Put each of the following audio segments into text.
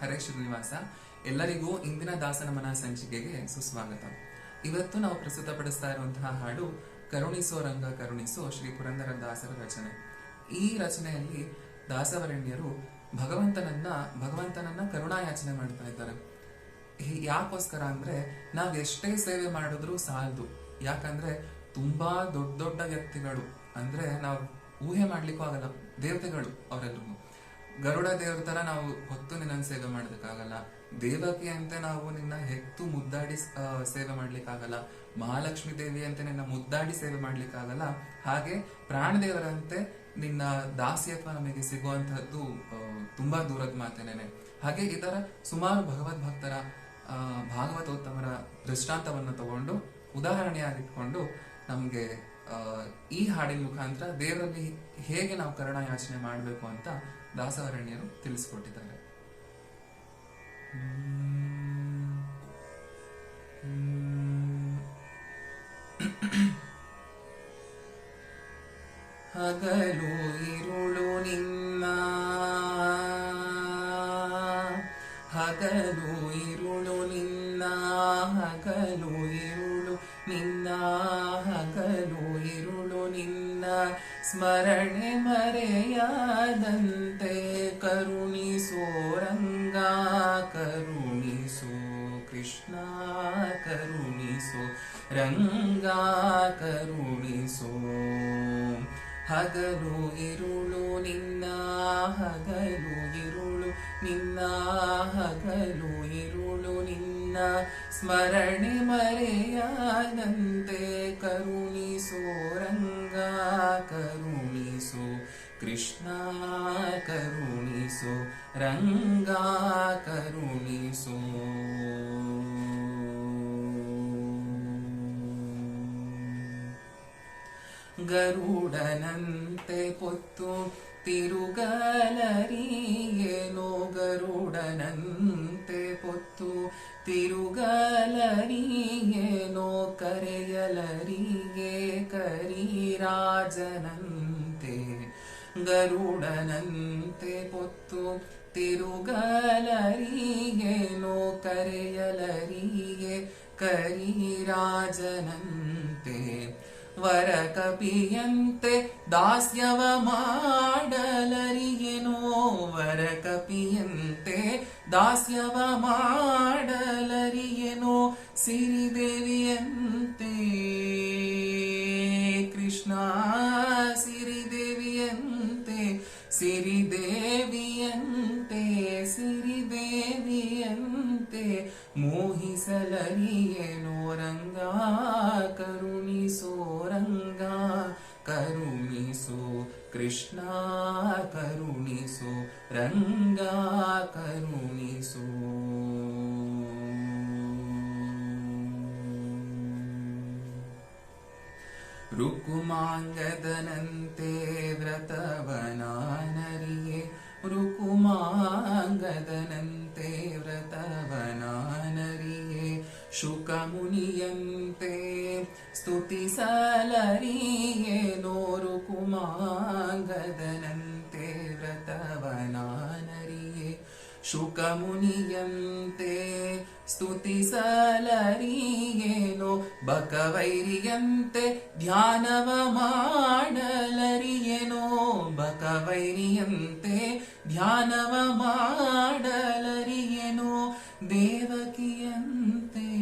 ಹರೇ ಶ್ರೀನಿವಾಸ ಎಲ್ಲರಿಗೂ ಇಂದಿನ ದಾಸನ ಮನ ಸಂಚಿಕೆಗೆ ಸುಸ್ವಾಗತ. ಇವತ್ತು ನಾವು ಪ್ರಸ್ತುತಪಡಿಸ್ತಾ ಇರುವಂತಹ ಹಾಡು, ಕರುಣಿಸೋ ರಂಗ ಕರುಣಿಸೋ ಶ್ರೀ ಪುರಂದರ ದಾಸರ ರಚನೆ. ಈ ರಚನೆಯಲ್ಲಿ ದಾಸವರಣ್ಯರು ಭಗವಂತನನ್ನ ಭಗವಂತನನ್ನ ಕರುಣಾಯಾಚನೆ ಮಾಡ್ತಾ ಇದ್ದಾರೆ. ಯಾಕೋಸ್ಕರ ಅಂದ್ರೆ ನಾವ್ ಎಷ್ಟೇ ಸೇವೆ ಮಾಡಿದ್ರು ಸಾಲದು. ಯಾಕಂದ್ರೆ ತುಂಬಾ ದೊಡ್ಡ ದೊಡ್ಡ ವ್ಯಕ್ತಿಗಳು. ಅಂದ್ರೆ ನಾವು ಊಹೆ ಮಾಡ್ಲಿಕ್ಕೂ ಆಗಲ್ಲ, ದೇವತೆಗಳು ಅವರೆಲ್ಲರೂ ಗರುಡ ದೇವ್ರ ತರ ನಾವು ಹೊತ್ತು ನಿನ್ನ ಸೇವೆ ಮಾಡೋದಕ್ಕಾಗಲ್ಲ. ದೇವಕಿ ಅಂತ ನಾವು ನಿನ್ನ ಹೆತ್ತು ಮುದ್ದಾಡಿ ಸೇವೆ ಮಾಡ್ಲಿಕ್ಕಾಗಲ್ಲ. ಮಹಾಲಕ್ಷ್ಮಿ ದೇವಿ ಅಂತ ನಿನ್ನ ಮುದ್ದಾಡಿ ಸೇವೆ ಮಾಡ್ಲಿಕ್ಕಾಗಲ್ಲ. ಹಾಗೆ ಪ್ರಾಣ ದೇವರಂತೆ ನಿನ್ನ ದಾಸ್ಯತ್ವ ನಮಗೆ ಸಿಗುವಂತಹದ್ದು ತುಂಬಾ ದೂರದ ಮಾತೇನೆ ಹಾಗೆ ತರ ಸುಮಾರು ಭಗವದ್ ಭಕ್ತರ ಭಾಗವತೋತ್ತಮರ ದೃಷ್ಟಾಂತವನ್ನು ತಗೊಂಡು ಉದಾಹರಣೆಯಾಗಿಟ್ಕೊಂಡು ನಮ್ಗೆ ಈ ಹಾಡಿನ ಮುಖಾಂತರ ದೇವರಲ್ಲಿ ಹೇಗೆ ನಾವು ಕರುಣ ಯಾಚನೆ ಮಾಡಬೇಕು ಅಂತ ದಾಸವರಣ್ಯರು ತಿಳಿಸ್ಕೊಟ್ಟಿದ್ದಾರೆ. ಹಗಲು ಇರುಳು ನಿನ್ನ ಹಗಲು ಸ್ಮರಣೆ ಮರೆಯಾದಂತೆ ಕರುಣಿಸೋ ರಂಗ, ಕರುಣಿಸೋ ಕೃಷ್ಣ, ಕರುಣಿಸೋ ರಂಗ, ಕರುಣಿಸೋ ಹಗಲು ಇರುಳು ನಿನ್ನ, ಹಗಲು ಇರುಳು ನಿನ್ನ, ಹಗಲು ಇರುಳು ನಿನ್ನ. ಸ್ಮರಣೆ ಮರೆಯಾದಂತೆ ಕೃಷ್ಣ ಕರುಣಿಸೋ ರಂಗ ಕರುಣಿಸೋ. ಗರುಡನಂತೆ ಪೊತ್ತು ತಿರುಗಲರಿಯೇನೋ ಗರುಡನಂತೆ ಪೊತ್ತು ತಿರುಗಲರಿಯೇನೋ ಕರೆಯಲರಿಗೆ ಕರಿರಾಜನಂತೆ ಗರುಡನಂತೆ ಪೊತ್ತು ತಿರುಗಲರಿಗೇನೋ ಕರೆಯಲರಿಗೆ ಕರಿರಾಜನಂತೆ ವರ ಕಪಿಯಂತೆ ದಾಸ್ಯವ ಮಾಡಲರಿಗೆನೋ ವರ ಕಪಿಯಂತೆ ದಾಸ್ಯವ ಮಾಡಲರಿಗೆನೋ ಸಿರಿದೇವಿಯಂತೆ ಕೃಷ್ಣ करुणि सो रङ्गा करुणि सो कृष्णा करुणि सो रङ्गा करुणि सो। रुकुमाङ्गदनन्ते व्रतवनानर्ये रुकुमाङ्गदनन्ते व्रतवनानर्ये शुकमुनियन् ಶುಕಮುನಿಯಂತೆ ಸ್ತುತಿಸಲರಿಯೇನೋ ಕುಮಾಂಗದನಂತೆ ವ್ರತವನಾನರಿಯೇ ಶುಕಮುನಿಯಂತೆ ಸ್ತುತಿಸಲರಿಯೇನೋ ಬಕವೈರಿಯಂತೆ ಧ್ಯಾನವ ಮಾಡಲರಿಯೇನೋ ಬಕವೈರಿಯಂತೆ ಧ್ಯಾನವ ಮಾಡಲರಿಯೇನೋ ದೇವಕಿಯಂತೆ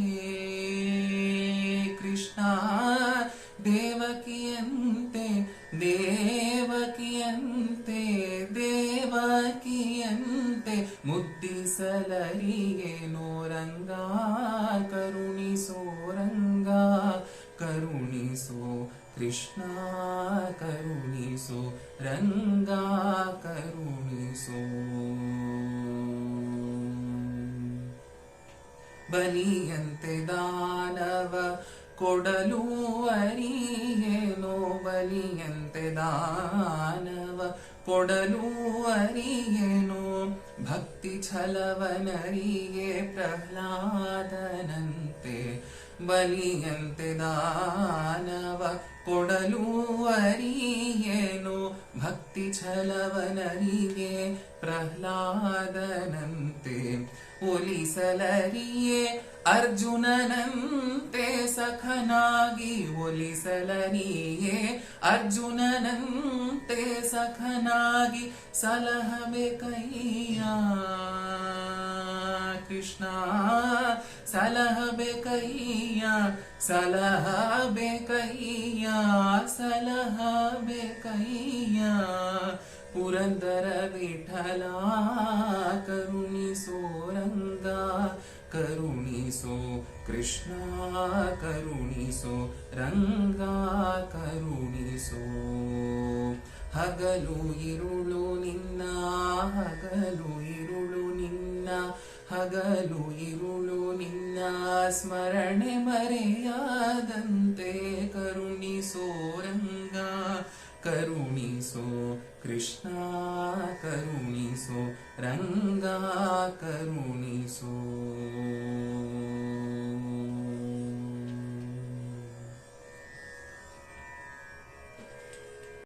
ದೇವಕಿಯಂತೆ ನೋರಂಗ ರಂಗ ಕರುಣಿಸೋ ರಂಗ, ಕರುಣಿಸೋ ಕೃಷ್ಣ, ಕರುಣಿಸೋ ರಂಗ, ಕರುಣಿಸೋ. ಬಲಿಯಂತೆ ದಾನವ ಕೊಡಲು ಅರಿಯೇನೋ ಬಲಿಯಂತೆ ದಾನವ ಕೊಡಲು ಅರಿಯೇನು ಭಕ್ತಿ ಛಲವನರಿಗೆ ಪ್ರಹ್ಲಾದನಂತೆ ಬಲಿಯಂತೆ ದಾನವ ಕೊಡಲು ಅರಿಯೇನು ಭಕ್ತಿ ಛಲವನರಿಗೆ ಪ್ರಹ್ಲಾದನಂತೆ. ಒಲಿಸಲರಿಯೇ ಅರ್ಜುನನಂತೆ ಸಖನಾಗಿ ಒಲಿಸಲರಿಯೇ ಅರ್ಜುನನಂತೆ ಸಖನಾಗಿ ಸಲಹಬೇಕಯ್ಯ ಕೃಷ್ಣ ಸಲಹಬೇಕಯ್ಯ ಸಲಹಬೇಕಯ್ಯ ಸಲಹಬೇಕಯ್ಯ ಪುರಂದರ ವಿಠಲ ಕರುಣಿಸೋ ರಂಗ ಕರುಣಿಸೋ ಕೃಷ್ಣ ಕರುಣಿಸೋ ರಂಗ ಕರುಣಿಸೋ ಹಗಲು ಇರುಳು ನಿನ್ನ, ಹಗಲು ಇರುಳು ನಿನ್ನ, ಹಗಲು ಇರುಳು ನಿನ್ನ, ಸ್ಮರಣೆ ಮರೆಯಾದಂತೆ ಕರುಣಿಸೋ ರಂಗ ಕರುಣಿಸೋ कृष्णा करुणि रङ्गा करुणि